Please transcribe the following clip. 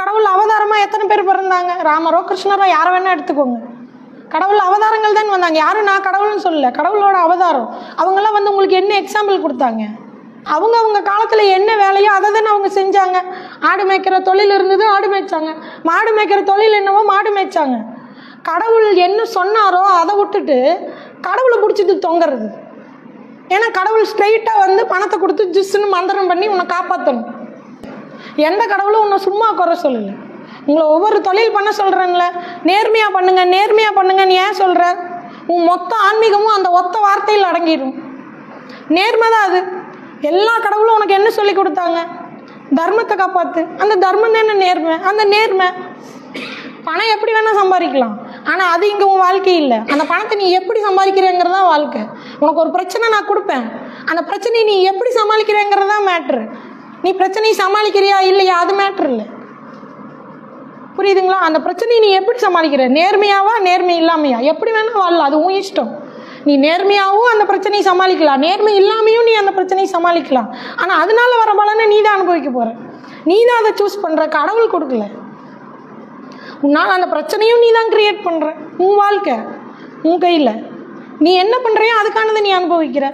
கடவுள் அவதாரமாக எத்தனை பேர் பிறந்தாங்க? ராமரோ கிருஷ்ணரோ யாரை வேணால் எடுத்துக்கோங்க. கடவுள் அவதாரங்கள் தான் வந்தாங்க. யாரும் நான் கடவுள்னு சொல்லல. கடவுளோட அவதாரம். அவங்கெல்லாம் வந்து உங்களுக்கு என்ன எக்ஸாம்பிள் கொடுத்தாங்க? அவங்க அவங்க காலத்தில் என்ன வேலையோ அதை தானே அவங்க செஞ்சாங்க. ஆடு மேய்க்கிற தொழில் இருந்தது ஆடு மேய்ச்சாங்க. மாடு மேய்க்கிற தொழில் என்னவோ மாடு மேய்ச்சாங்க. கடவுள் என்ன சொன்னாரோ அதை விட்டுட்டு கடவுளை பிடிச்சிட்டு தொங்குறது. ஏன்னா கடவுள் ஸ்ட்ரைட்டாக வந்து பணத்தை கொடுத்து ஜிஸ்ன்னு மந்திரம் பண்ணி உன்னை காப்பாற்றணும் எந்த கடவுளும் உன்னை சும்மா குறை சொல்லலை. உங்களை ஒவ்வொரு தொழில் பண்ண சொல்கிறேன்ல நேர்மையாக பண்ணுங்க நேர்மையாக பண்ணுங்கன்னு ஏன் சொல்கிற உன் மொத்த ஆன்மீகமும் அந்த ஒத்த வார்த்தையில் அடங்கிடும். நேர்மை தான் அது. எல்லா கடவுளும் உனக்கு என்ன சொல்லி கொடுத்தாங்க? தர்மத்தை காப்பாற்று அந்த தர்மம் தானே நேர்மை? அந்த நேர்மை. பணம் எப்படி வேணால் சம்பாதிக்கலாம். ஆனால் அது இங்கே உன் வாழ்க்கை இல்லை. அந்த பணத்தை நீ எப்படி சம்பாதிக்கிறேங்கிறது தான் வாழ்க்கை. உனக்கு ஒரு பிரச்சனை நான் கொடுப்பேன். அந்த பிரச்சனையை நீ எப்படி சமாளிக்கிறேங்கிறது தான் மேட்ரு நீ பிரச்சனையை சமாளிக்கிறியா? இல்லையா? அது மேட்ரு இல்லை. புரியுதுங்களா? அந்த பிரச்சனையை நீ எப்படி சமாளிக்கிற? நேர்மையாவா? நேர்மை இல்லாமையா? எப்படி வேணால் வாழலாம். அது உன் இஷ்டம். நீ நேர்மையாகவும் அந்த பிரச்சனையை சமாளிக்கலாம். நேர்மை இல்லாமையும் நீ அந்த பிரச்சனையை சமாளிக்கலாம். ஆனால் அதனால வர பலனை நீ தான் அனுபவிக்க போகிற நீ தான் அதை சூஸ் பண்ணுற கடவுள் கொடுக்கல. உன்னால் அந்த பிரச்சனையும் நீ தான் க்ரியேட் பண்ணுற உன் வாழ்க்கை உன் கையில். நீ என்ன பண்ணுறியோ அதுக்கானதை நீ அனுபவிக்கிற.